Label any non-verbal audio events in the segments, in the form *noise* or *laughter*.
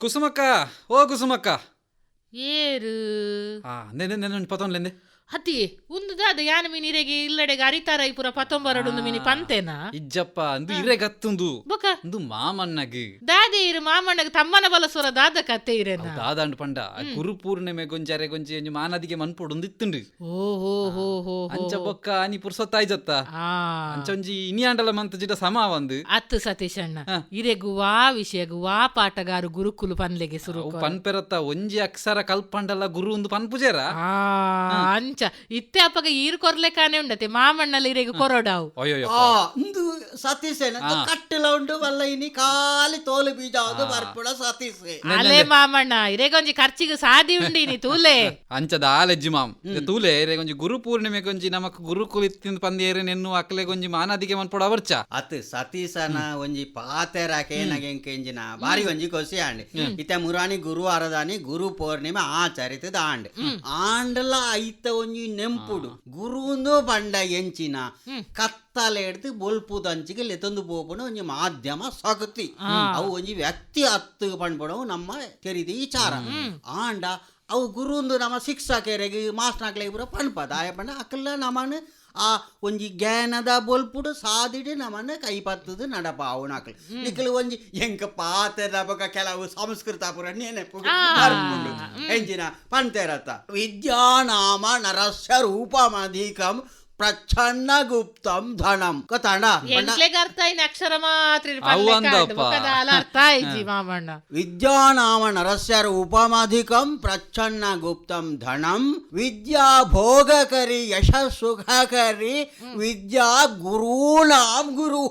ಕುಸುಮಕ್ಕ ಓ ಕುಸುಮಕ್ಕ ಏರು ಆ ನೆನೆ ನೆನೆ ಪತೊನ್ಲೆಂದೆ ಹತಿ ಉಂದು ದಾದ ಯಾನ ಮೀನಿರೆಗೆ ಇಲ್ಲಡೆಗೆ ಅರಿತಾರ ಇಪುರ ಪತ್ತೊಂಬರಡು ಮೀನಿ ಪಂತೆನ? ಇಜ್ಜಪ್ಪ ಅಂದು ಇರೆ ಗತ್ತುಂದು ಬೊಕ ಅಂದು ಮಾಮಣ್ಣಗ್. ದಾದೆ ಇರು ಮಾಮಣ್ಣಗ್ ತಮ್ಮನ ಬಲಸುರ ದಾದ ಕತೆ ಇರೆನ? ದಾದಾಂಡ್ ಪಂಡ? ಗುರು ಪೂರ್ಣಿಮೆ ಗೊಂಜಾರೆ ಗೊಂಜಿ ಒಂಜಿ ಮಾನದಿಗೆ ಮನ್ಪೊಡು ಇತ್ತುಂಡ್ರಿ ಓ ಹೋ ಹೋ ಹೋ. ಅಂಚ ಬೊಕ್ಕ ಆನಿ ಪುರ್ಸೊತ್ತಾಯ್ಜತ್ತ ಆ. ಅಂಚ ಒಂಜಿ ಇನಿಯಾಂಡಲ ಮಂತ ಜಿಟ ಸಮ ಒಂದು. ಅತ್ತು ಸತೀಶ್ ಅಣ್ಣ. ಇರೆಗು ವಾ ವಿಷಯಗು ವಾ ಪಾಠಗಾರು ಗುರುಕುಲು ಪನ್ಲೆಗೆ ಸುರು ಪನ್ಪೆರತ್ತ ಒಂಜಿ ಅಕ್ಷರ ಕಲ್ಪಂಡಲ್ಲ ಗುರು ಒಂದು ಪನ್ಪುಜೇರ? ಆ ಅಂಚ ಇತ್ತೆ ಅಪ್ಪಗ ಈರು ಕೊರ್ಲೆ ಕಾನೆ ಉಂಡತೆ ಮಾಮಣ್ಣಲ್ಲಿ ಇರೆಗೆ ಕೊರಡಾವು. ಅಯ್ಯೋ ಆ ಇಂದು ಸತೀಶೇನ ಕಟ್ಟಿಲ ಉಂಡು ವಲ್ಲ ಇನಿ ಕಾಲಿ ತೋಲು ಬೀಜ ಅದು ಬರ್ಪುಡ ಸತೀಶೆ. ಅಲೆ ಮಾಮಣ್ಣ ಇರೆಗೊಂಜಿ ಖರ್ಚಿಗೆ ಸಾದಿ ಉಂಡಿ ನೀ ತೂಲೆ. *laughs* ಅಂಚದ ಆಲೆಜ್ಜಿ ಮಾಮ್. ತೂಲೆ ಏರೆ ಗುರು ಪೂರ್ಣಿಮೆ ಗೊಂಜಿ ನಮಕ್ ಗುರುಕುಲ ಕುಲಿತ್ತಿಂದ ಪಂದೇರೆ ನೆನ್ನು ಅಕ್ಲೆ ಗೊಂಜಿ ಮಾನದಿಗೆ ಮನ್ಪುಡ ಅವರ್ಚ ಅತ್ ಸತೀಸನ ಒಂಜಿ ಪಾತೆರ ಕೇನಗೆ ಎಂಜಿನ ಬಾರಿ ಒಂಜಿ ಕೊಸಿ ಆಂಡಿ. ಇತ್ತೆ ಮುರಾಣಿ ಗುರು ಅರದಾನಿ ಗುರು ಪೂರ್ಣಿಮೆ ಆಚರಿತದ ಆಂಡ್. ಆಂಡಲ ಐತ ಒಂಜಿ ನೆಂಪುಡು. ಗುರುನು ಪಂಡ ಎಂಚಿನ. ಕತ್ತಲೆ ಎಡ್ದು ಬೊಲ್ಪುದಂಚಿಗೆ ಲೆತೊಂದು ಪೋಪುನ ಒಂಜಿ ಮಾಧ್ಯಮ ಸಗತಿ ಅವು ಒಂಜಿ ವ್ಯಕ್ತಿ ಹತ್ತು ಪಣ್ಪುಡವು ನಮ್ಮ ತೆರಿದ ವಿಚಾರ. ಆಂಡ ಅವು ಗುರುಂದು ನಮ್ಮ ಶಿಕ್ಷಕರಿಗೆ ಮಾಸ್ಟರ್ಗಳಿಗೆ ಪೂರ ಪಣ್ಪದ ಆಯ ಪಂಡ ಅಕ್ಕಲ್ಲ ನಮ್ಮನ್ನು ಆ ಒಂಜಿ ಜ್ಞಾನದ ಬೊಲ್ಪುಡು ಸಾದಿಡಿ ನಮ್ಮನ್ನ ಕೈಪತ್ತದು ನಡಪಾವು ನಾಕಲು ನಿಕ್ಕಲು ಒಂಜಿ ಎಂಕ ಪಾತೆದ ಬೊಕ ಕೆಲವು ಸಂಸ್ಕೃತ ಪುರ ನೆನಪು ಬರ್ಪುಂಡು. ಎಂಜಿನ ಪಂತೆರತ ವಿದ್ಯಾನಾಮ ನರಸ್ಯ ರೂಪಮಧಿಕಂ ಪ್ರಚ್ಛನ್ನ ಗುಪ್ತಂ ಧನಂ ಐಜಿ ಮಾಮಣ್ಣ ವಿದ್ಯಾನಾಮ ನರಸ್ಯ ರೂಪಮಧಿಕಂ ಪ್ರಚ್ಛನ್ನ ಗುಪ್ತಂ ಧನಂ. ವಿದ್ಯಾ ಭೋಗಕರಿ ಯಶ ಸುಖಕರಿ ವಿದ್ಯಾ ಗುರುಣಾಂ ಗುರು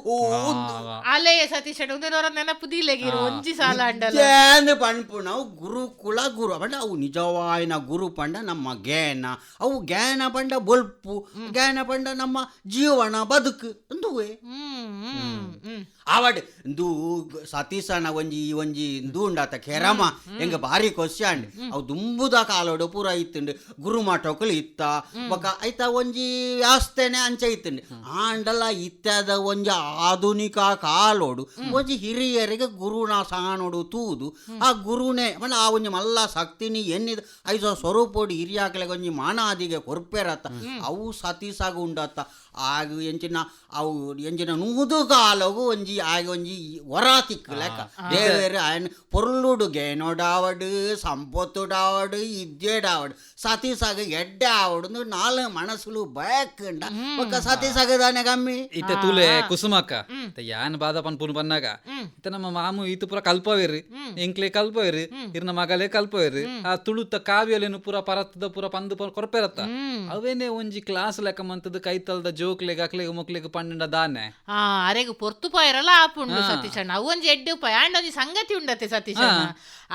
ಅಲೆಯ ಸತೀಶ್ ಉಂದೆನವರ ನೆನಪು ದೀಲೆಗಿರು ಒಂಜಿ ಸಾಲ ಜ್ಞಾನ ಗುರು ಗುರುಕುಲ ಗುರು. ಪಂಡ ಅವು ನಿಜವಾಯಿನ ಗುರು ಪಂಡ ನಮ್ಮ ಗ್ಯಾನ ಅವು ಗ್ಯಾನ ಪಂಡ ಬೊಲ್ಪು ಜ್ಞಾನ ಪಂಡ ನಮ್ಮ ಜೀವನ ಬದುಕು. ಅಂದುವೆ ಆವಡ್ ಇಂದು ಸತೀಸನ ಒಂಜಿ ಒಂಜಿ ಇಂದು ಉಂಡಾತ ಕೆರಮ. ಹೆಂಗ ಬಾರಿ ಕೊಸ್ಯಾಂಡ್ ಅವು ದುಂಬುದ ಕಾಲೋಡು ಪೂರ ಇತ್ತುಂಡು. ಗುರುಮಠಕುಲು ಇತ್ತ. ಬೊಕ ಐತ ಒಂಜಿ ವ್ಯವಸ್ಥೆನೆ ಅಂಚ ಇತ್ತುಂಡು. ಆಂಡಲ ಇತ್ತದ ಒಂಜಿ ಆಧುನಿಕ ಕಾಲೋಡು. ಒಂಜಿ ಹಿರಿಯರಿಗೆ ಗುರುನ ಸಾಣೋಡು ತೂದು. ಆ ಗುರುನೇ ಮನ ಆ ಒಂಜಿ ಮಲ್ಲ ಶಕ್ತಿನಿ ಎನ್ನಿದ ಐಸ ಸ್ವರೂಪೋಡು ಹಿರಿಯಾಕಲೆಗೆ ಒಂಜಿ ಮಾನಾದಿಗೆ ಕೊರ್ಪೆರತ್ತ. ಅವು ಸತೀಸಾಗ ಸಾಗುಂಡತ್ತ ಆಗ ಎಂಚಿನ ಅವು ಎಂಚಿನ ನೂದುಗಾಲವು ಒಂಜಿ ಆಗ ಒಂಜಿ ವರ ತಿಕ್ಕಲೆಕ್ಕ ದೇವರು ಆಯ್ನ ಪೊರ್ಲುಡು ಗೇನೋಡಾವಡು ಸಂಪೊತ್ತುಡಾವಡು ಇದ್ದೇಡಾವಡು ಸತಿ ಸಾಗ ಎಡ್ಡೆ ಆವಡು ನಾಲ್ ಮನಸ್ಸುಲು ಬಯಕಂಡ ಒಕ್ಕ ಸತಿ ಸಾಗದಾನೆ ಕಮ್ಮಿ ಇತ್ತೆ ತೂಲೆ ಕುಸುಮಕ್ಕ. ಯಾನ್ ಬಾದ ಪನ್ಪುನ್ ಬನ್ನಾಗ ಇತ್ತ ನಮ್ಮ ಮಾಮು ಈತು ಪೂರ ಕಲ್ಪವೇರಿ. ಎಂಕ್ಲೆ ಕಲ್ಪವೇರಿ. ಇರ್ನ ಮಗಲೆ ಕಲ್ಪವೇರಿ. ಆ ತುಳುತ್ತ ಕಾವ್ಯಲೇನು ಪೂರ ಪರತ್ತದ ಪೂರ ಪಂದು ಪೊರ ಕೊರಪೆರತ್ತ ಅವೇನೆ ಒಂಜಿ ಕ್ಲಾಸ್ ಲೆಕ್ಕ ಅಂಥದ್ದು ಕೈತಲ್ದ ಜೋಕ್ಲೆಗ್ ಅಕ್ಲೆಗ್ ಮುಕ್ಲೆಗ್ ಪಂಡ ದಾನೆ. ಆ ಅರೆಗು ಪೊರ್ತು ಪೋಯರಲ್ಲ ಆಪುಂಡು ಹಾ. ಸತೀಶಣ್ಣ. ಅವೊಂಜಿ ಎಡ್ಡೆ ಉಪಾಯ ಆಂಡ ಒಂಜಿ ಸಂಗತಿ ಉಂಡತೆ ಸತೀಶಣ್ಣ.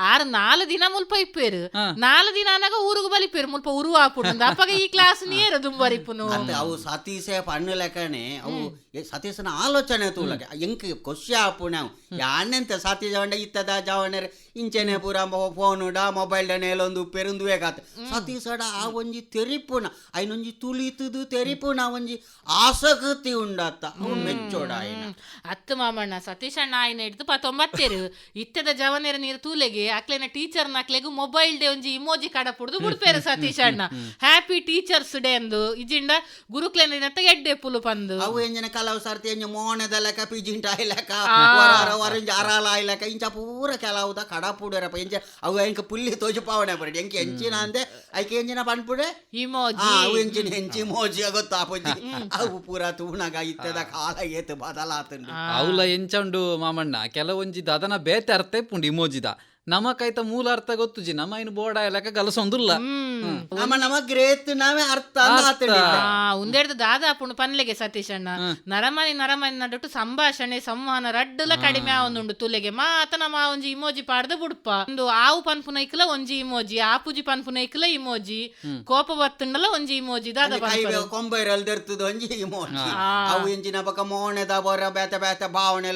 ಆರ್ ನಾಲ್ ದಿನ ಮುಲ್ಪ ಇಪ್ಪೇರು. ನಾಲ್ ದಿನ ಅನಗ ಊರುಗು ಬಲಿಪೇರು ಮುಲ್ಪ ಉರು ಆಪುಂಡು ಅಪ್ಪಗ ಈ ಕ್ಲಾಸ್ ನೀರು ದುಂಬರಿಪ್ಪುನು. ಅಂತೆ ಅವು ಸತೀಸೆ ಪಣ್ಣು ಲೆಕ್ಕನೆ ಅವು ಸತೀಶನ ಆಲೋಚನೆ ತೂಲಗೆ ಎಂಕ್ ಕೊಶ್ಯ ಆಪುಣೆ ಯಾನೆಂತ ಸತಿ ಜವಂಡ ಇತ್ತದ ಜವಣೆರೆ. ಇಂಚನೆ ಪೂರ ಫೋನ್ ಡ ಮೊಬೈಲ್ ಡನೇಲೊಂದು ಪೆರುಂದುವೆ ಕಾತ ಸತೀಶಡ ಆ ಒಂಜಿ ತೆರಿಪುನ ಐನೊಂಜಿ ತುಳಿತುದು ತೆರಿಪುನ ಒಂಜಿ ಆಸಕ್ತಿ ಉಂಡತ್ತ. ಅವು ಮೆಚ್ಚೋಡ ಆಯ್ನ. ಅತ್ತು ಮಾಮಣ್ಣ ಸತೀಶಣ್ಣ ಆಯ್ನ ಹಿಡ್ದು ಪತ್ತೊಂಬತ್ತೇರು. ಇತ್ತದ ಜವನೆರ ನೀರು ತೂಲೆಗೆ ಅಕ್ಲೆನ ಟೀಚರ್ನ ಅಕ್ಲೆಗು ಮೊಬೈಲ್ ಡೇ ಒಂಜಿ ಇಮೋಜಿ ಕಡ ಪುಡ್ದು ಬುಡ್ಪೇರು ಸತೀಶಣ್ಣ ಹ್ಯಾಪಿ ಟೀಚರ್ಸ್ ಡೇ ಅಂದು. ಇಜಿಂಡ ಗುರುಕ್ಲೆನ ಎಡ್ಡೆ ಪುಲು ಪಂದು. ಅವು ಎಂಜನ ಕೆಲವು ಸರ್ತಿ ಎಂಜ ಮೋಣದ ಲೆಕ್ಕ ಪಿಜಿಂಟ ಲೆಕ್ಕ ವರಾರ ವರಂಜ ಅರಾಲ ಲೆಕ್ಕ ಇಂಚ ಪೂರ ಕೆಲವುದ ಕಡಪುಡರಪ್ಪ ಎಂಚ ಅವು ಎಂಕ ಪುಲ್ಲಿ ತೋಜು ಪಾವನೆ ಎಂಕಿ ಎಂಕ ಎಂಚಿನ ಅಂದೆ ಐಕೆ ಆ ಇಮೋಜಿ ಅವು ಎಂಚಿನ ಹೆಂಚಿ ಮೋಜಿ ಗೊತ್ತಾಪುಜಿ ಅವು ಪೂರ ತೂಣಗ ಇತ್ತದ ಕಾಲ ಏತು ಬದಲಾತುಂಡು. ಅವಲ ಎಂಚಂಡು ಮಾಮಣ್ಣ ಕೆಲವೊಂಜಿ ದದನ ಬೇತೆ ಅರ್ಥ ಪುಂಡಿ ಇಮೋಜಿದ ನಮಕೈತ ಮೂಲ ಅರ್ಥ ಗೊತ್ತುಜಿ ನಮ್ಮ ಇನ್ನು ಬೋಡ ಲೆಕ್ಕ ಗಲಸೊಂದುಲ್ಲ ನಮ ನಮ್ಮ ನಮ ಗ್ರೇತ್ ನಾವೇ ಅರ್ಥ ಉಂದೆಡ್ದು ದಾದ ಆಪುಂಡು ಪನ್ಲೆಗೆ ಸತೀಶ್ ಅಣ್ಣ. ನರಮನಿ ನರಮನಿ ನಡುಟು ಸಂಭಾಷಣೆ ಸಂವಹನ ರಡ್ಡುಲ ಕಡಿಮೆ ಆವೊಂದುಂಡು ತುಲೆಗೆ. ಮಾತ ನಮ್ಮ ಆ ಒಂಜಿ ಇಮೋಜಿ ಪಾಡ್ದು ಬುಡ್ಪ. ಒಂದು ಆವು ಪನ್ಪುನ ಇಕ್ಲ ಒಂಜಿ ಇಮೋಜಿ ಆಪುಜಿ ಪನ್ಪುನ ಇಕ್ಲ ಇಮೋಜಿ ಕೋಪ ಬತ್ತುಂಡಲ ಒಂಜಿ ಇಮೋಜಿ ದಾದ ಕೈ ದರ್ತದ ಒಂಜಿ ಇಮೋಜಿ ಅವು ಎಂಚಿನ ಬಕ ಮೋಣೆದ ಬೊರ ಬೇತೆ ಬೇತೆ ಭಾವನೆ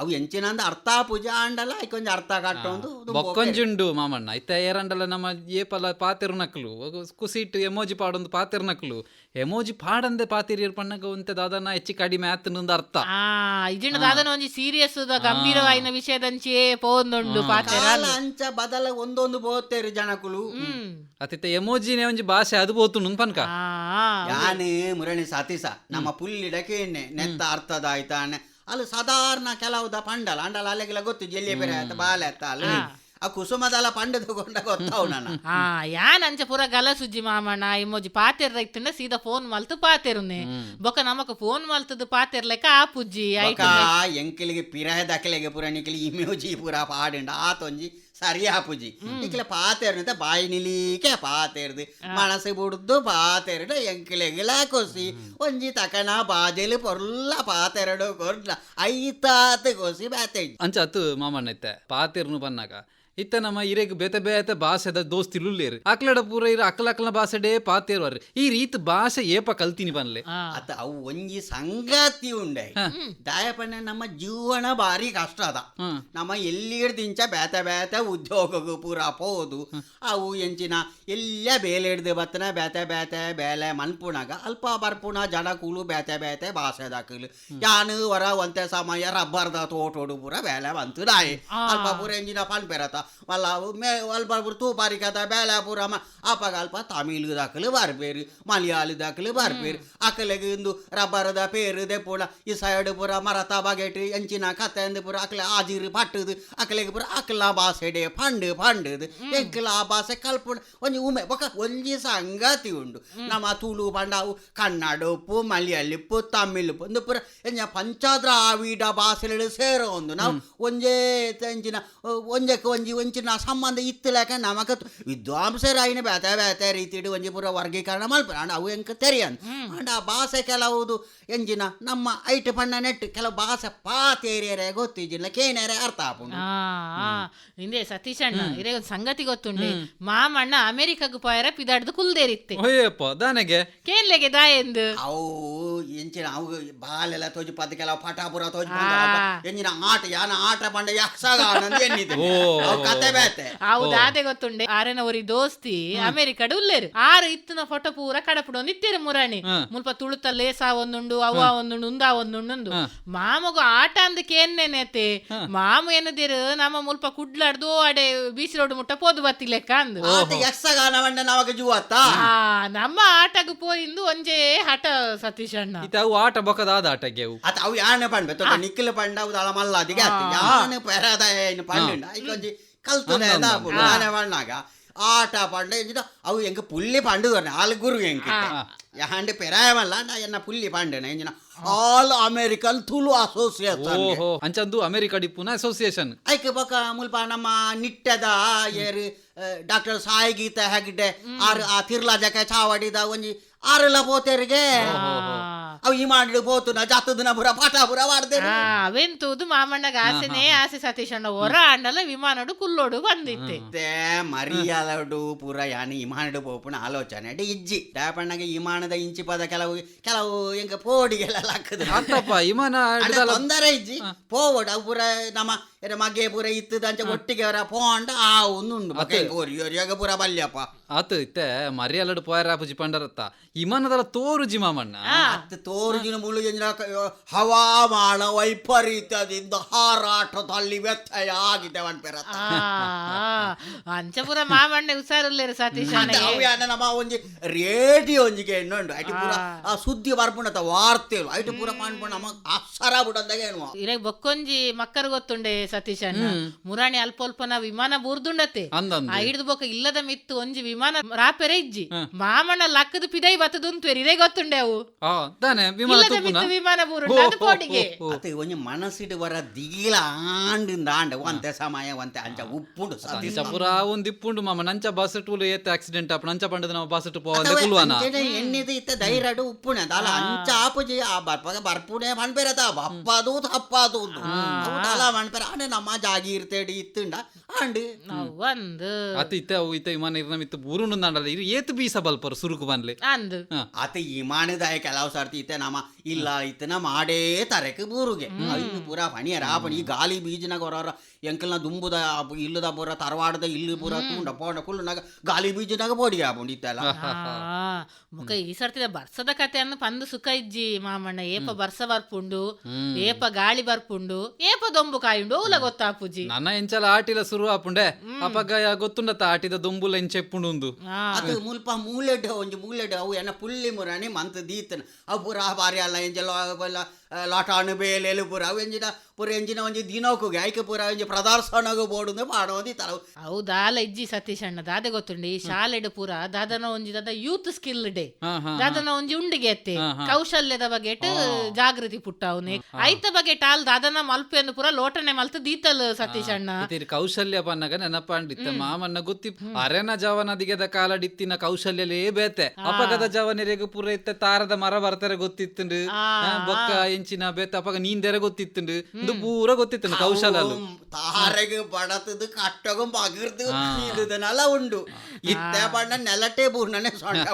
ಅವು ಎಂಚಿನ ಅಂದ ಅರ್ಥ ಪೂಜೆ ಆಂಡಲ ಐಕೊಂಜಿ ಅರ್ಥ ಕಟ್ಟೊಂದು ಬೊಕ್ಕೊಂಜುಂಡು ಮಾಮಣ್ಣ. ಇತ್ತ ಎರಂಡಲ ನಮ್ಮ ಏಪಲ ಪಾತಿರ್ನಕ್ಲು. ಕುಸಿಟ್ ಎಮೋಜಿ ಪಾಡೊಂದು ಪಾತಿರ್ನಕ್ಲು. ಎಮೋಜಿ ಪಾಡಂದೆ ಪಾತಿರಿಯರ್ ಪಣ್ಣಗ ಒಂತೆ ದಾದನ ಹೆಚ್ಚು ಕಡಿಮೆ ಆತನೊಂದು ಅರ್ಥ. ಆ ಇಜಿಂಡ ದಾದನ ಒಂಜಿ ಸೀರಿಯಸ್ ಗಂಭೀರವಾಯಿನ ವಿಷಯದಂಚೆ ಪೋಂದುಂಡು ಪಾತೆರ ಅಂಚ ಬದಲ ಒಂದೊಂದು ಬೋತೇರು ಜನಕುಲು. ಹ್ಮ್. ಎಮೋಜಿ ಎಮೋಜಿನೇ ಒಂಜಿ ಭಾಷೆ ಅದು ಬೋತು ಪನ್ಕ. ಆ ಯಾನ್ ಮುರಣಿ ಸತೀಸ. ನಮ್ಮ ಪುಲ್ಲಿಡಕ್ಕೆ ನೆತ್ತ ಅರ್ಥದ ಆಯ್ತಾನೆ ಅಲ್ಲಿ ಸಾಧಾರಣ ಕೆಲವು ಪಂಡಲ. ಅಂಡಲ ಅಲ್ಲಿಗೆಲ್ಲ ಗೊತ್ತು. ಜಲ್ಲಿ ಬೇರೆ ಆಯ್ತಾ ಬಾಲೆ ಆಯ್ತಾ ಅಲ್ಲಿ. ಆ ಕುಸುಮದಲ ಪಂಡ ತಗೊಂಡ ಗೊತ್ತಾವು ನನ್ನ ಆ ಯಾನ್ ಅಂಚ ಪೂರ ಗಲ ಸುಜ್ಜಿ ಮಾಮಣ್ಣ ಇಮೋಜಿ ಪಾತೆರ್ ರೈತಂಡ ಸೀದಾ ಫೋನ್ ಮಲ್ತು ಪಾತೆರುನೆ ಬೊಕ ನಮಕ್ ಫೋನ್ ಮಲ್ತದು ಪಾತೆರ್ಲೆಕ್ಕ ಆ ಪುಜ್ಜಿ ಬೊಕ ಆಯ್ತು ಎಂಕಿಲಿಗೆ ಪಿರಾಯ ದಕ್ಕಲಿಗೆ ಪೂರ ನಿಕ್ಲಿ ಇಮ್ಯೂಜಿ ಪೂರ ಪಾಡಿಂಡ ಆತೊಂಜಿ ಸರಿ ಆಪುಜಿ ನಿಕ್ಲೆ ಪಾತೇರ್ನಂತ ಬಾಯಿ ನಿಲೀಕೆ ಪಾತೇರ್ದು ಮನಸ್ಸು ಬುಡ್ದು ಪಾತೇರ್ಡು ಎಂಕಿಲೆಗಿಲ ಕೊಸಿ. ಒಂಜಿ ತಕನ ಬಾಜೆಲು ಪೊರ್ಲ ಪಾತೆರಡು ಕೊರ್ಲ ಐತಾತ್ ಕೊಸಿ ಬಾತೆ ಅಂಚ ಅತ್ತು ಮಾಮಣ್ಣ ಇತ್ತೆ ಪಾತಿರ್ನು ಬನ್ನಾಗ ಇತ್ತ ನಮ್ಮ ಇರೆಗ್ ಬೇತೆ ಬೇತೆ ಭಾಷೆದ ದೋಸ್ತಿಲುಲ್ಲೇರು ಅಕ್ಲಡ ಪೂರ ಇರ ಅಕ್ಲ ಅಕ್ಲ ಭಾಷೆಡೇ ಪಾತೇರ್ವಾರು ಈ ರೀತಿ ಭಾಷೆ ಏಪ ಕಲ್ತೀನಿ ಬನ್ಲೆ. ಅತ ಅತ್ತ ಅವು ಒಂಜಿ ಸಂಗಾತಿ ಉಂಡೆ. ದಾಯಪಣ್ಣ ನಮ್ಮ ಜೀವನ ಬಾರಿ ಕಷ್ಟ ಅದ. ನಮ್ಮ ಎಲ್ಲಿ ದಿಂಚ ಬೇತ ಬೇತೆ ಉದ್ಯೋಗಕ್ಕೂ ಪೂರ ಪೋದು ಅವು ಎಂಚಿನ ಎಲ್ಲ ಬೇಲೆ ಹಿಡ್ದು ಬತ್ತನ ಬೇತೆ ಬೇತೆ ಬೇಲೆ ಮನ್ಪುಣಗ ಅಲ್ಪ ಬರ್ಪುಣ ಜಡ ಕೂಲು ಬೇತೆ ಬೇತೆ ಭಾಷೆ ದಾಖಲು ಯಾನು ವರ ಒಂತೆ ಸಮಯ ರಬ್ಬರ್ದ ತೋಟೋಡು ಪೂರ ಬೇಲೆ ಬಂತು ನಾಯಿ. ಅಲ್ಪ ಪೂರ ಎಂಜಿನ ಪನ್ ಬೆರತ. ಮಲ್ಲ ಅವು ಮೇ ಅಲ್ಪ ಪೂರ ತೂಪಾರಿ ಕಥ ಬೇಲೆ ಪೂರ ಮ ಅಪ್ಪಗ ಅಲ್ಪ ತಮಿಳು ದಾಖಲು ಬರ್ಬೇರು ಮಲಯಾಳಿ ದಾಖಲು ಬರ್ಬೇರು ಅಕಲೆಗೆ ಇಂದು ರಬ್ಬರದ ಪೇರು ದೆಪ್ಪುಣ ಈ ಸೈಡ್ ಪೂರ ಮರತ ಬಗೆಟ್ ಎಂಚಿನ ಕತೆ ಅಂದು ಪೂರ ಅಕಲೆ ಆಜಿರು ಪಟ್ಟದು. ಅಕಲೆಗೆ ಪೂರ ಅಕಲ ಭಾಷೆಡೆ ಫಂಡ್ ಫಂಡದು ಎಂಕಲ ಭಾಷೆ ಕಲ್ಪುಣ ಒಂಜಿ ಉಮೆ ಬೊಕ ಒಂಜಿ ಸಂಗತಿ ಉಂಡು ನಮ್ಮ ತುಳು ಪಂಡಾವು ಕನ್ನಡ ಉಪ್ಪು ಮಲಯಾಳಿ ಉಪ್ಪು ತಮಿಳ್ ಉಪ್ಪು ಒಂದು ಪುರ ಎಂಜ ಪಂಚದ್ರಾವಿಡ ಭಾಷೆಗಳು ಸೇರೋ ಒಂದು ನಾವು ಒಂಜೇ ಎಂಚಿನ ಒಂಜಕ್ಕೆ ಒಂಜಿ ಒಂಚಿನ ಸಂಬಂಧ ಇತ್ತಲೇಕ ನಮಕ ವಿದ್ವಾಂಸರಾಯಿನ ಬೇತೆ ಬೇತೆ ರೀತಿಡು ಒಂಜಿ ಪೂರ ವರ್ಗೀಕರಣ ಮಲ್ಪುರ ಅಂಡ ಅವು ಎಂಕ ತೆರಿಯನ್ ಅಂಡ ಆ ಭಾಷೆ ಕೆಲವುದು ಎಂಜಿನ ನಮ್ಮ ಐಟ್ ಪಣ್ಣ ನೆಟ್ ಕೆಲವು ಭಾಷೆ ಪಾತೇರಿಯರೇ ಗೊತ್ತಿಜಿಲ್ಲ ಕೇನೇರೆ ಅರ್ಥ ಆಪುಂಡು ಇಂದೆ ಸತೀಶ್ ಅಣ್ಣ ಇರೇ ಒಂದು ಸಂಗತಿ ಗೊತ್ತುಂಡೆ ಮಾಮಣ್ಣ ಅಮೆರಿಕಗ್ ಪೋಯರ ಪಿದಾಡ್ದು ಕುಲ್ದೇರಿತ್ತೆ. ಅಯ್ಯಪ್ಪ ದಾನೆಗೆ? ಕೇನ್ಲೆಗೆ ದಾಯಂದು ಅವು ಎಂಚಿನ ಅವು ಬಾಲೆಲ್ಲ ತೋಜು ಪದ ಕೆಲವು ಪಟಾಪುರ ತೋಜು. ಎಂಜಿನ ಆಟ ಯಾನ ಆಟ ಬಂಡ ಯಕ್ಷಗಾನ ಎನ್ನಿದೆ. ಕತೆ ಬೇತೆ. ಅವು ದಾದೆ ಗೊತ್ತುಂಡೆ ಆರೆನವರಿ ದೋಸ್ತಿ ಅಮೆರಿಕಡ್ ಉಲ್ಲೇರು ಆರು ಇತ್ತಿನ ಫೋಟೋ ಪೂರ ಕಡಪುಡು ನಿತ್ಯರು ಮುರಾಣಿ. ಮುಲ್ಪ ತುಳುತ ಲೇಸ ಒಂದುಂಡು ಅವ್ವ ಒಂದುಂಡು ಉಂದ ಒಂದುಂಡು ಮಾಮಗು ಆಟ ಅಂದಕ್ಕೆ ಏನೇನೇತೆ ಮಾಮ ಏನದಿರು ನಮ್ಮ ಮುಲ್ಪ ಕುಡ್ಲಾಡ್ದು ಅಡೆ ಬೀಚ್ ರೋಡ್ ಮುಟ್ಟ ಪೋದು ಬತ್ತಿ ಲೆಕ್ಕ ಅಂದು. ಆತ ಯಕ್ಷಗಾನ ಮಂಡ ನವಾಗ ಜುವತ್ತ ಆ ನಮ್ಮ ಆಟಗ ಪೋಯಿಂದು ಒಂಜೇ ಹಠ ಸತೀಶ್ ಅಣ್ಣ. ಇತ್ತ ಅವು ಆಟ ಬೊಕದಾದ ಆಟಗೆ ಅವು. ಅತ ಅವು ಯಾನೆ ಪಂಡ ತೊಟ್ಟ ನಿಕ್ಕಿಲ ಪಂಡ ಅವು ದಳ ಮಲ್ಲ ಅದಿಗೆ ಅತ್ತ ಯಾನೆ ಪೆರದ ಏನು ಪಂಡ ಐಕೊಂಜಿ ಕಲ್ತುನೆ ಆನೆ ಪಣ್ಣಾಗ ಆಟ ಪಂಡ ಎಂಜಿನ ಅವು ಎಂಕ ಪುಲ್ಲಿ ಪಂಡು ಆಲ್ ಗುರು ಎಂಕ ಯಾಂಡೆ ಪೆರಾಯಮಲ್ಲ ನಾ ಎನ್ನ ಪುಲ್ಲಿ ಪಂಡನ ಎಂಜಿನ? ಆಲ್ ಅಮೆರಿಕನ್ ಥೂಲು ಅಸೋಸಿಯೇಷನ್ ಓಹೋ. ಅಂಚಂದು ಅಮೆರಿಕ ಡಿಪ್ಪುನ ಅಸೋಸಿಯೇಷನ್. ಐಕೆ ಬಕ ಮುಲ್ಪ ನಮ್ಮ ನಿಟ್ಟದ ಏರು ಡಾಕ್ಟರ್ ಸಾಯಿ ಗೀತಾ ಹೆಗ್ಡೆ ಆರ್ ಆ ತಿರ್ಲಾ ಜಕ ಚಾವಡಿದ ಒಂಜಿ ಆರೆಲ್ಲ ಪೋತೆರಿಗೆ. ಅವು ಈ ಮಾಡಿ ಪೋತುನ ಜಾತುದಿನ ಬುರ ಪಾಠ ಬುರ ಮಾಡ್ದೆ ಆ ಅವೆಂತುದು ಮಾಮಣ್ಣಗ ಆಸೆನೇ ಆಸೆ ಸತೀಶ್ ಅಣ್ಣ. ಹೊರ ಅಂಡಲ ವಿಮಾನಡು ಕುಲ್ಲೋಡು ಬಂದಿತ್ತೆ. ಮತ್ತೆ ಮರಿಯಾಲಡು ಪೂರ ಯಾನಿ ಇಮಾನಡು ಪೋಪುನ ಆಲೋಚನೆ. ಅಡಿ ಇಜ್ಜಿ ಡ್ಯಾಪಣ್ಣಗೆ ಇಮಾನದ ಇಂಚಿ ಪದ ಕೆಲವು ಕೆಲವು ಎಂಕ ಪೋಡಿಗೆಲ್ಲ ಹಾಕುದು. ಅತ್ತಪ್ಪ ಇಮಾನ ಅಣ್ಣ ಹಿಡ್ದಲ್ಲ ತೊಂದರೆ ಇಜ್ಜಿ. ಪೋವಡ್ ಅವು ಪೂರ ನಮ್ಮ ಎರ ಮಗೆ ಪೂರ ಇತ್ತದಂಚ ಒಟ್ಟಿಗೆ ಅವರ ಪೋಂಡ ಆ ಒಂದುಂಡು ಮತ್ತೆ ಓರಿ ಓರಿಯಾಗ ಪೂರ ಬಲ್ಯಪ್ಪ. ಆತು ಇತ್ತೆ ಮರಿಯಲಡು ಪೋಯರಾಪುಜಿ ಪಂಡರತ್ತ. ಇಮಾನದಲ ತೋರು ಜಿಮಾಮಣ್ಣ ತೋರುಜಿನ ಮುಳು ಎಂಜಿನ ಕ- ಹವಾಮಾನ ವೈಪರೀತ್ಯದಿಂದ ಹಾರಾಟದಲ್ಲಿ ವ್ಯತ್ಯಯ ಆಗಿದೆ ಆ ಅಂಚಪುರ ಮಾಮಣ್ಣ ಹುಷಾರಿಲ್ಲೇರು ಸತೀಶ್ ನಮ್ಮ ಒಂಜಿ ರೇಡಿಯೋ ಒಂಜಿಗೆ ಎಣ್ಣುಂಡು ಐಟಿ ಪೂರ ಆ ಸುದ್ದಿ ಬರ್ಪುಣತ ವಾರ್ತೆ ಐಟಿ ಪೂರ ಮಾಡ್ಕೊಂಡು ನಮ್ಮ ಅಕ್ಷರ ಬಿಡಂದಾಗ ಏನು ಇರೇ ಬೊಕ್ಕೊಂಜಿ ಮಕ್ಕರು ಗೊತ್ತುಂಡೆ ಸತೀಶ್ ಅಣ್ಣ? ಮುರಾಣಿ ಅಲ್ಪ ಅಲ್ಪನ ವಿಮಾನ ಬೂರ್ದುಂಡತೆ ಹಿಡಿದು ಆ ಹಿಡ್ದು ಬೊಕ ಇಲ್ಲದ ಮಿತ್ತು ಒಂಜಿ ವಿಮಾನ ರಾಪೆರೆ ಇಜ್ಜಿ. ಮಾಮಣ್ಣ ಲಕ್ಕದ ಪಿದೈ ಬತ್ತದುಂತ್ವೇರಿ ಇದೇ ಗೊತ್ತುಂಡೆ ಅವು. ಕೋಟಿಗೆ ಅತ ಒಂಜಿ ಮನಸ್ಸಿಡು ಬರ ದಿಗಿಲ ಆಂಡಿಂದ ಆಂಡ. ಒಂತೆ ಸಮಯ ಒಂತೆ ಅಂಚ ಉಪ್ಪುಂಡು ಸದೀಸ ಅಂಚ ಪುರ ಒಂದು ಇಪ್ಪುಂಡು ಮಾಮ. ನಂಚ ಬಸ್ ಟೂಲ್ ಏತ್ ಆಕ್ಸಿಡೆಂಟ್ ಅಪ್ಪ ನಂಚ ಪಂಡದ ನಾವು ಬಸ್ ಪೋವಂದೆ ಕುಲ್ವಾನ? ಎನ್ನಿದು ಇತ್ತ ಧೈರ್ಯಡು ಉಪ್ಪುನೆ ಅಲ್ಲ ಅಂಚ ಆಪುಜಿ ಆ ಬರ್ಪಗ ಬರ್ಪುನೆ ಮಣ್ಪೇರತ ಬಪ್ಪದು ತಪ್ಪದು ಅಲ್ಲ ಮಣ್ಪೇರ. ಆಂಡೆ ನಮ್ಮ ಜಾಗಿ ಇರ್ತೇಡಿ ಇತ್ತುಂಡ. ಆಂಡ್. ಒಂದು ಅತ್ತ ಇತ್ತ ಅವು ಇತ್ತ ವಿಮಾನ ಇರ್ನ ಮಿತ್ತು ಬೂರುಂಡು ನಂಡಲ್ಲ ಇರು ಏತ್ ಬೀಸ ಬಲ್ಪರು ಸುರುಕು ಬನ್ಲಿ ಅಂದು. ಹ. ವಿಮಾನದಾಯ ಕೆಲವು ಸರ್ತಿ ಇತ್ತೆ ನಮ್ಮ ಇಲ್ಲ ಇತ್ತನ ಮಾಡೇ ತರಕ ಬೂರುಗೆ. ಪೂರಾ ಪೂರ ಪಣಿಯರ ಆ ಪಣಿ ಗಾಲಿ ಬೀಜನಾಗ ಹೊರ ಎಂಕಲ್ನ ದುಂಬುದ ಇಲ್ಲದ ಪೂರ ತರವಾಡದ ಇಲ್ಲಿ ಪೂರ ತುಂಡ ಪೋಂಡ ಕುಲ್ಲನಾಗ ಗಾಲಿ ಬೀಜನಾಗ ಬೋಡಿಗೆ ಆಪುಂಡು ಇತ್ತೆಲ್ಲ ಆ, ಮುಖ ಈ ಸರ್ತಿದ ಬರ್ಸದ ಕಥೆಯನ್ನು ಪಂದು ಸುಖ ಇಜ್ಜಿ ಮಾಮಣ್ಣ. ಏಪ ಬರ್ಸ ಬರ್ಪುಂಡು ಏಪ ಗಾಳಿ ಬರ್ಪುಂಡು ಏಪ ದೊಂಬು ಕಾಯುಂಡು ಓಲ ಗೊತ್ತಾಪುಜಿ ನನ್ನ ಎಂಚಲ ಆಟಿಲ ಶುರು ಆಪುಂಡೆ ಅಪಗ ಗೊತ್ತುಂಡ ಆಟಿದ ದೊಂಬುಲ ಎಂಚೆಪ್ಪುಂಡು ಉಂದು ಅದು ಮುಲ್ಪ ಮೂಲೆಡ್ ಒಂಜಿ ಮೂಲೆಡ್ ಅವು ಎನ್ನ ಪುಲ್ಲಿ ಮುರಾಣಿ ಮಂತ್ ದೀತನ. ಅವು ಪೂರ ಬಾರಿ ಅಲ್ಲ ಎಂಜಲ ಲಾಟಾಣು ಬೇಲೆಲು ಪುರ ಅವು ಎಂಜಿನ ಪೂರ ಎಂಜಿನ ಒಂಜಿ ದಿನೋಕುಗೆ ಆಯ್ಕೆ ಪೂರ ಒಂಜಿ ಪ್ರದರ್ಶನಗು ಬೋಡುಂದು ಪಾಡೋದಿ ತರ ಹೌದಾಲ ಇಜ್ಜಿ ಸತೀಶ್ ಅಣ್ಣ ದಾದೆ ಗೊತ್ತುಂಡಿ ಈ ಶಾಲೆಡ್ ಪೂರ ದಾದನ ಒಂಜಿ ದಾದ ಯೂತ್ ಸ್ಕಿಲ್ ಡೇ ಹಾ ಹಾ ದಾದನ ಒಂಜಿ ಉಂಡಿಗೆ ಎತ್ತೆ. ಕೌಶಲ್ಯದ ಬಗೆಟ್ ಜಾಗೃತಿ ಪುಟ್ಟವನೆ. ಐತ ಬಗ್ಗೆ ಟಾಲ್ ದಾದನ ಮಲ್ಪೆಯನ್ನು ಪೂರ ಲೋಟನೆ ಮಲ್ತು ದೀತಲ್ ಸತೀಶ್ ಅಣ್ಣ. ಕೌಶಲ್ಯ ಪನ್ನಗ ನೆನಪಾಂಡಿತ್ತೆ ಮಾಮನ್ನ ಗೊತ್ತಿ ಅರೆನ ಜವನದಿಗೆದ ಕಾಲಡಿತ್ತಿನ ಕೌಶಲ್ಯಲೇ ಬೇತೆ. ಅಪಗದ ಜವನರಿಗೆ ಪೂರ ಇತ್ತ ತಾರದ ಮರ ಬರ್ತಾರೆ ಆ, ಬೊಕ್ಕ ಎಂಚಿನ ಬೇತೆ ಅಪಗ ನೀಂದೆರೆ ಗೊತ್ತಿತ್ತುಂಡು. ಇದು ಪೂರ ಗೊತ್ತಿತ್ತುಂಡು ಕೌಶಲ ತಾರೆಗೆ ಬಡತದು ಕಟ್ಟಗು ಬಗಿರ್ದು ಇದನ್ನೆಲ್ಲ ಉಂಡು. ಇತ್ತೆ ಬಣ್ಣ ನೆಲಟೇ ಬೂರ್ಣನೆ ಸೊಂಡ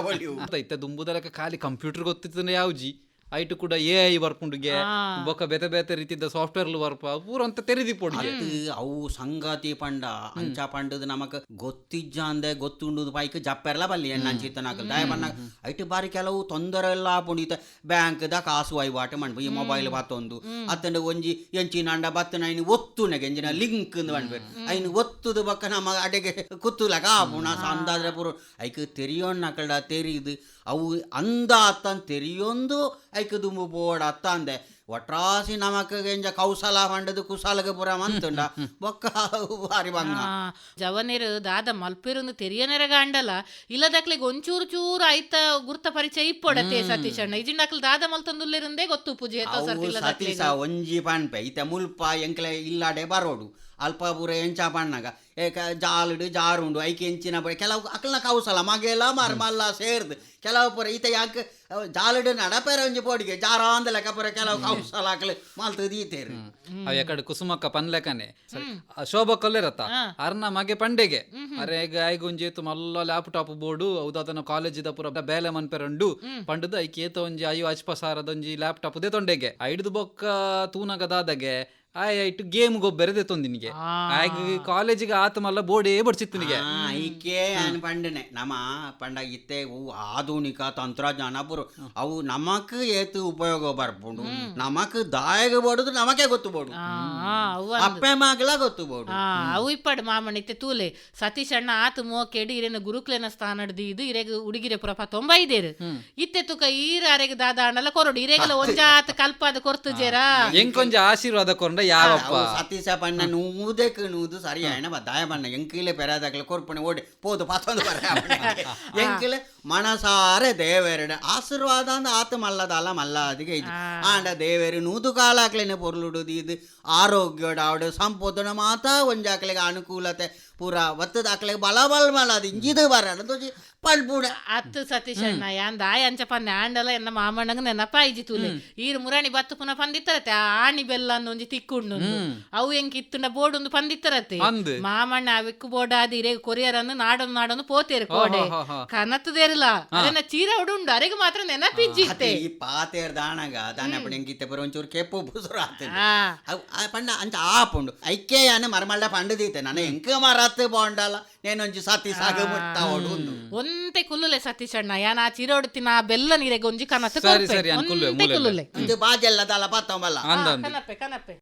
ಅಂತ ಇತ್ತ ದುಂಬುದಲಕ ಖಾಲಿ ಕಂಪ್ಯೂಟರ್ ಗೊತ್ತಿತ್ತು ಯಾವ್ಜಿ? ಐಟು ಕೂಡ ಎ ಐ ಬರ್ಪುಂಡುಗೆ ಬೊಕ್ಕ ಬೇತೆ ಬೇತೆ ರೀತಿದ ಸಾಫ್ಟ್ವೇರ್ ಬರ್ಪ ಪೂರ ಅಂತ ತೆರೆದಿ ಅದು ಅವು ಸಂಗಾತಿ ಪಂಡ ಅಂಚ ಪಂಡದ ನಮಕ್ ಗೊತ್ತಿಜ್ಜ ಅಂದೆ ಗೊತ್ತುಂಡುದು ಪೈಕ್ ಜಪ್ಪೆರ್ಲ ಬಲ್ಲಿ ಎಣ್ಣ ಚಿತ್ತನಾಕ ದಯ ಬಣ್ಣ ಐಟ್ ಬಾರಿ ಕೆಲವು ತೊಂದರೆ ಎಲ್ಲ ಪುಂಡಿತ ಬ್ಯಾಂಕ್ ದ ಕಾಸು ವಹಿವಾಟು ಮಾಡ್ಬು ಈ ಮೊಬೈಲ್ ಬತ್ತೊಂದು ಅತ್ತಂಡ ಒಂಜಿ ಎಂಚಿನ ಅಂಡ ಬತ್ತನ ಐನು ಒತ್ತು ನೆಗೆ ಎಂಜಿನ ಲಿಂಕ್ ಮಾಡ್ಬೇಕು ಐನು ಒತ್ತುದು ಬಕ್ಕ ನಮ್ಮ ಅಡೆಗೆ ಕುತ್ತುಲಕ ಪುಣ ಅಂದಾದ್ರೆ ಪೂರ. ಐಕ್ ತೆರಿಯೋಣ ಕಡ ತೆರಿದು ಅವು ಅಂದ ಅತ್ತನ್ ತೆರಿಯೊಂದು ಐಕ್ ದುಂಬು ಬೋಡ ಅತ್ತ ಅಂದೆ ಒಟ್ರಾಸಿ ನಮಕ್ ಎಂಜ ಕೌಶಲ ಮಂಡದು ಕುಶಾಲಗ ಪುರ ಮಂತುಂಡ. ಬೊಕ್ಕ ಬಾರಿ ಬಂಗ ಆ, ಜವನೇರು ದಾದ ಮಲ್ಪಿರೊಂದು ತೆರಿಯನೆರಗ ಅಂಡಲ ಇಲ್ಲದಕ್ಲಿಗೆ ಒಂಚೂರು ಚೂರು ಐತ ಗುರ್ತ ಪರಿಚಯ ಇಪ್ಪೊಡತೆ ಸತೀಶ್ ಅಣ್ಣ ಇಜಿಂಡಕ್ಲ ದಾದ ಮಲ್ತಂದುಲ್ಲಿರಂದೇ ಗೊತ್ತು ಪೂಜೆ ಸತೀಶ ಒಂಜಿ ಪಾಂಪೆ ಈತ ಮುಲ್ಪ ಎಂಕ್ಲೆ ಇಲ್ಲಾಡೆ ಬರೋಡು. ಅಲ್ಪ ಪೂರ ಎಂಚ ಪಣ್ಣಗ ಏಕ ಜಾಲುಡು ಜಾರುಂಡು ಐಕೆ ಎಂಚಿನ ಬ- ಕೆಲವು ಅಕ್ಲನ ಕೌಸಲ ಮಗೆಲ್ಲ ಮರ್ಮಲ್ಲ ಸೇರ್ದು. ಕೆಲವು ಪುರ ಈತ ಯಾಕೆ ಜಾಲುಡು ನಡಪೆರ ಒಂಜಿ ಪೋಡಿಗೆ ಜಾರಾಂದ ಲೆಕ್ಕ ಪುರ ಕೆಲವು ಕೌಸಲ ಅಕ್ಲೆ ಮಲ್ತದ ಈತೇರು ಅವ ಯಾಕಡೆ ಕುಸುಮಕ್ಕ ಪನ್ಲೆಕನೆ. ಶೋಭ ಕೊಲ್ಲೆರತ್ತ? ಅರ್ನ ಮಗೆ ಪಂಡೆಗೆ. ಅರೆ ಈಗ ಐಗ ಒಂಜಿ ಏತು ಮಲ್ಲ ಲ್ಯಾಪ್ಟಾಪ್ ಬೋರ್ಡು ಹೌದಾತನ ಕಾಲೇಜಿದ ಪೂರ ಬೇಲೆ ಮನ್ಪೆರಂಡು. ಪಂಡದ ಐಕೆ ಏತ ಒಂಜಿ ಅಯ್ಯೋ ಅಚ್ಪಸಾರದ ಒಂಜಿ ಲ್ಯಾಪ್ಟಾಪ್ ದೇ ತೊಂಡೆಗೆ. ಐಡ್ದು ಬೊಕ್ಕ ತೂನಗದಾದಗೆ. ಆಯ್ ಆಯ್ತು ಗೇಮ್ ಗೊಬ್ಬೆರದೆ ನಿನಗೆ. ಆಯ್ಗ ಕಾಲೇಜಿಗೆ ಆತ ಮಲ್ಲ ಬೋರ್ಡೇ ಬಡ್ಸಿತ್ತನಿಗೆ ಆ, ಈಕೆ ಅನ್ ಪಂಡನೆ. ನಮ್ಮ ಪಂಡ ಇತ್ತೆ ಆಧುನಿಕ ತಂತ್ರಜ್ಞಾನ ಪುರು ಅವು ನಮಕ್ ಏತು ಉಪಯೋಗ ಬರ್ಬೋದು ನಮಕ್ ದಾಯಗ ಬಡದು ನಮಕೆ ಗೊತ್ತು ಬೋಡು. ಅಪ್ಪೆ ಮಗ್ಲ ಗೊತ್ತು ಬೋಡು. ಆ ಅವು ಇಪ್ಪಡ್ ಮಾಮಣಿತ್ತೆ ಇತ್ತೆ ತೂಲೆ. ಸತೀಶ್ ಅಣ್ಣ ಆತ ಮೋಕೆಡಿ ಇರೇನ ಗುರುಕ್ಲೇನ ಹಿಡಿದು ಇದು ಇರೆಗ್ ಉಡುಗಿರೆ ಪುರಪ ತೊಂಬೈದೇರು ಇತ್ತೆ ತುಕ ಈರ ಅರೆಗ ದಾದ ಅಣ್ಣಲ್ಲ ಕೊರಡು. ಇರೆಗಲ ಕಲ್ಪ ಕಲ್ಪಾದ ಕೊರ್ತು ಜೇರ. ಎಂಕೊಂಜ ಆಶೀರ್ವಾದ ಕೊಂಡ ಯಾವಪ್ಪ ಅವು ಸತೀಶ ಪಣ್ಣ ನೂದಕ್ಕೆ ನೂದು ಸರಿ ಆಯ್ನ ದಾಯ ಪಣ್ಣ ಎಂಕಿಲೆ ಪೆರಾದಾಗಲ ಕೊರ್ಪಣೆ ಓಡಿ ಪೋದು ಪಾತೊಂದು ಬರ ಎಂಕಿಲೆ ಮನಸಾರೆ ದೇವೇರಡೆ. ಆಶೀರ್ವಾದ ಅಂದ ಆತ ಮಲ್ಲದಲ್ಲ ಮಲ್ಲಾದಿಗೆ ಇದು. ಆಂಡ ದೇವೇರು ನೂದು ಕಾಲಾಕ್ಲೆನೆ ಪೊರ್ಲುಡುದು ಇದು ಆರೋಗ್ಯಡ ಅವಡ ಸಂಪೋದನ ಮಾತ ಒಂಜಾಕ್ಲೆಗೆ ಅನುಕೂಲತೆ. ಪೂರ ಒತ್ತದ ಆಕ್ಲೆಗೆ ಬಲ ಬಲ ಮಲ ಅದು ಇಂಜಿದು ಬರಣ ತೋಜಿ ಪಡ್ಪುಡ ಅತ್ತು ಸತೀಶ್ ಅಣ್ಣ ಯಾಂದ ಅಂಚ ಪನ್ನೆ ಆಂಡಲ ಎನ್ನ ಮಾಮಣ್ಣಗ ನೆನಪ ಐಜಿ ತೂಲೆ. ಈರ್ ಮುರಾಣಿ ಬತ್ತು ಪುನಃ ಪಂದಿತ್ತರತೆ ಆಣಿ ಬೆಲ್ಲ ಅನ್ನೋ ಒಂಜಿ ತಿಕ್ಕುಂಡು ಅವು ಎಂಕ್ ಕಿತ್ತುಂಡ ಬೋರ್ಡ್ ಒಂದು ಪಂದಿತ್ತರತೆ ಮಾಮಣ್ಣ ಅವಿಕ್ಕು ಬೋರ್ಡ್ ಆದಿರೆ ಕೊರಿಯರ್ ಅನ್ನು ನಾಡೊಂದು ನಾಡೊಂದು ಪೋತೇರು ಕೋಡೆ. ಹಾ, ಗೊತ್ತಿಲ್ಲ ಅದನ್ನ ಚೀರ ಉಡುಂಡು ಅರೆಗೆ ಮಾತ್ರ ನೆನಪಿಜ್ಜಿತ್ತೆ ಈ ಪಾತೇರ್ ದಾಣಗ ದಾನ ಪಣಂಗಿತ್ತೆ ಬರೋ ಒಂಚೂರು ಕೆಪ್ಪು ಬುಸುರು ಆತೆ ಪಂಡ ಅಂಚ ಆ ಪುಂಡು ಐಕ್ಕೆ ಯಾನೆ ಮರಮಳ್ಳ ಪಂಡದೀತೆ ನಾನು ಎಂಕ ಮರತ್ತೆ ಬಾಂಡಲ್ಲ ನೇನೊಂಜಿ ಸತಿ ಸಾಗ ಮುಟ್ಟ ಓಡುಂದು ಒಂತೆ ಕುಲ್ಲುಲೆ ಸತೀಶ್ ಅಣ್ಣ ಯಾನ ಆ ಚೀರ ಉಡುತ್ತಿನ ಬೆಲ್ಲ ನೀರಿಗೆ ಒಂಜಿ ಕನಸು ಸರಿ ಸರಿ ಅನ್ಕುಲ್ಲೆ ಮೂಲೆ ಬಾಜೆಲ್ಲ ಕನಪೆ ಕನಪೆ.